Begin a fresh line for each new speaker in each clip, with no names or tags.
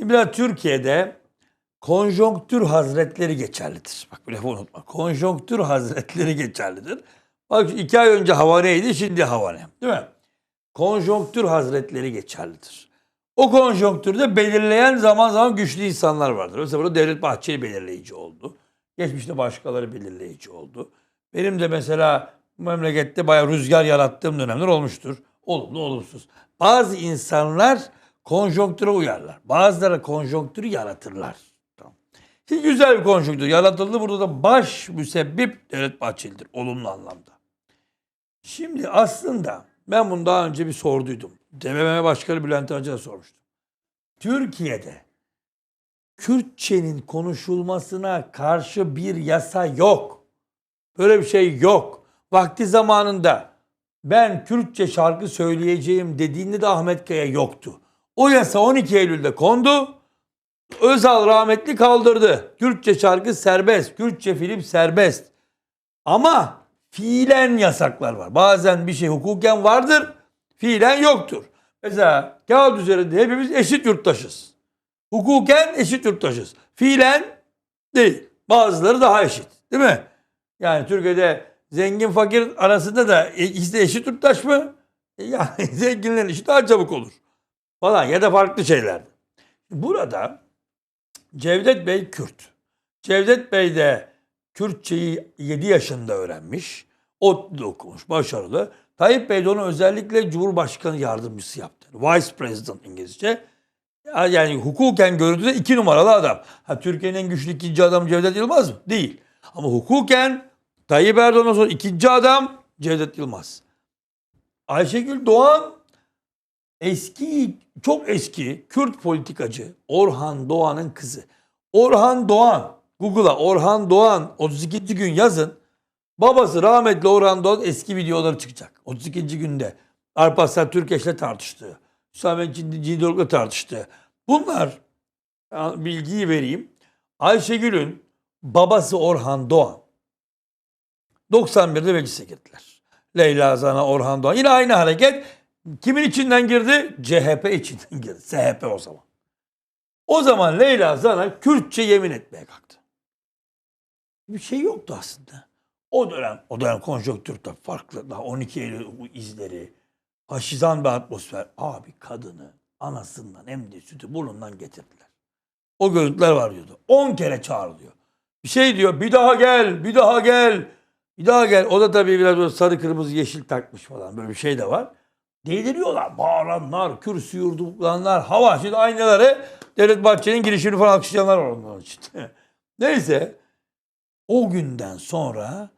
Biraz Türkiye'de konjonktür hazretleri geçerlidir. Bak bu lafı unutma. Konjonktür hazretleri geçerlidir. Bak iki ay önce hava neydi şimdi hava ne? Değil mi? Konjonktür hazretleri geçerlidir. O konjonktürde belirleyen zaman zaman güçlü insanlar vardır. Mesela burada Devlet Bahçeli belirleyici oldu. Geçmişte başkaları belirleyici oldu. Benim de mesela memlekette bayağı rüzgar yarattığım dönemler olmuştur. Olumlu olumsuz. Bazı insanlar konjonktüre uyarlar. Bazıları konjonktürü yaratırlar. Tamam. Şimdi güzel bir konjonktür yaratıldı. Burada da baş müsebbip Devlet Bahçeli'dir. Olumlu anlamda. Şimdi aslında ben bunu daha önce bir sorduydum. DBMM Başkanı Bülent Arıcı'na sormuştum. Türkiye'de Kürtçenin konuşulmasına karşı bir yasa yok. Böyle bir şey yok. Vakti zamanında ben Kürtçe şarkı söyleyeceğim dediğinde de Ahmet Kaya yoktu. O yasa 12 Eylül'de kondu. Özal rahmetli kaldırdı. Kürtçe şarkı serbest, Kürtçe film serbest. Ama fiilen yasaklar var. Bazen bir şey hukuken vardır, fiilen yoktur. Mesela kağıt üzerinde hepimiz eşit yurttaşız. Hukuken eşit yurttaşız. Fiilen değil. Bazıları daha eşit. Değil mi? Yani Türkiye'de zengin fakir arasında da ikisi de eşit yurttaş mı? E, Yani zenginlerin işi daha çabuk olur. Falan ya da farklı şeyler. Burada Cevdet Bey Kürt. Cevdet Bey de Kürtçeyi 7 yaşında öğrenmiş. ODTÜ'de okumuş, başarılı. Tayyip Bey de onu özellikle Cumhurbaşkanı yardımcısı yaptı. Vice President İngilizce. Ya- Yani hukuken görüntüde iki numaralı adam. Ha Türkiye'nin en güçlü ikinci adam Cevdet Yılmaz mı? Değil. Ama hukuken Tayyip Erdoğan'dan sonra ikinci adam Cevdet Yılmaz. Ayşegül Doğan eski, çok eski Kürt politikacı Orhan Doğan'ın kızı. Orhan Doğan, Google'a Orhan Doğan 32. gün yazın. Babası rahmetli Orhan Doğan eski videoları çıkacak. 32. günde Alparslan Türkeş'le tartıştı. Hüsamettin Cindoruk'la tartıştı. Bunlar bilgiyi vereyim. Ayşegül'ün babası Orhan Doğan 91'de meclise girdiler. Leyla Zana, Orhan Doğan. Yine aynı hareket. Kimin içinden girdi? CHP içinden girdi. SHP o zaman. O zaman Leyla Zana Kürtçe yemin etmeye kalktı. Bir şey yoktu aslında. O dönem, o dönem konjonktür tabii farklı. Daha 12 Eylül izleri, haşizan bir atmosfer. Abi kadını anasından hem de sütü burnundan getirdiler. O görüntüler var diyordu. 10 kere çağrılıyor. Bir şey diyor, bir daha gel, bir daha gel, bir daha gel. O da tabii biraz böyle sarı kırmızı yeşil takmış falan böyle bir şey de var. Deliriyorlar. Bağıranlar, kürsü yurdulanlar, hava. Şimdi aynaları Devlet Bahçeli'nin girişini falan alkışlayanlar var onların için. Neyse. O günden sonra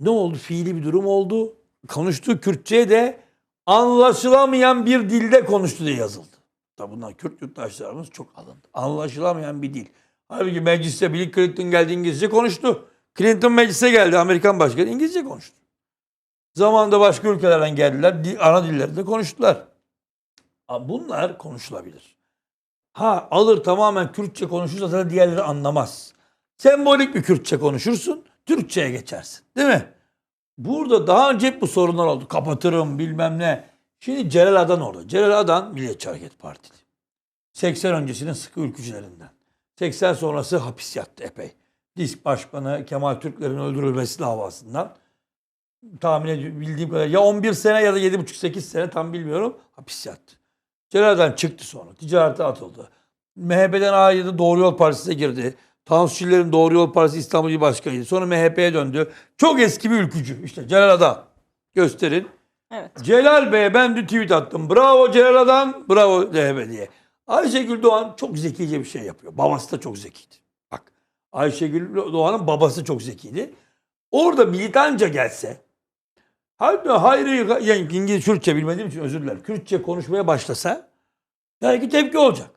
ne oldu? Fiili bir durum oldu. Konuştuğu Kürtçe de anlaşılamayan bir dilde konuştu diye yazıldı. Tabi bunlar Kürt yurttaşlarımız çok alındı. Anlaşılamayan bir dil. Halbuki mecliste Bill Clinton geldi İngilizce konuştu. Clinton meclise geldi Amerikan başkanı İngilizce konuştu. Zamanında başka ülkelerden geldiler. Dil, ana dillerinde konuştular. Bunlar konuşulabilir. Ha alır tamamen Kürtçe konuşursa zaten diğerleri anlamaz. Sembolik bir Kürtçe konuşursun, Türkçe'ye geçersin. Değil mi? Burada daha önce hep bu sorunlar oldu. Kapatırım bilmem ne. Şimdi Celal Adan orada. Celal Adan Milliyetçi Hareket Partili. 80 öncesinin sıkı ülkücülerinden. 80 sonrası hapis yattı epey. Disk Başkanı Kemal Türklerin öldürülmesi davasından tahmin ediyorum bildiğim kadar ya 11 sene ya da 7,5-8 sene tam bilmiyorum hapis yattı. Celal'den çıktı sonra. Ticarete atıldı. MHP'den ayrıldı. Doğru Yol Partisi'ne girdi. Tansu Çiller'in Doğru Yol Partisi İstanbul İl Başkanıydı. Sonra MHP'ye döndü. Çok eski bir ülkücü. İşte Celal Adan. Gösterin.
Evet.
Celal Bey'e ben dün tweet attım. Bravo Celal Adan, bravo CHP diye. Ayşegül Doğan çok zekice bir şey yapıyor. Babası da çok zekiydi. Bak Ayşegül Doğan'ın babası çok zekiydi. Orada militanca gelse Hatta hayır yani İngiliz Kürtçe bilmediğim için özür dilerim. Kürtçe konuşmaya başlasa belki tepki olacak.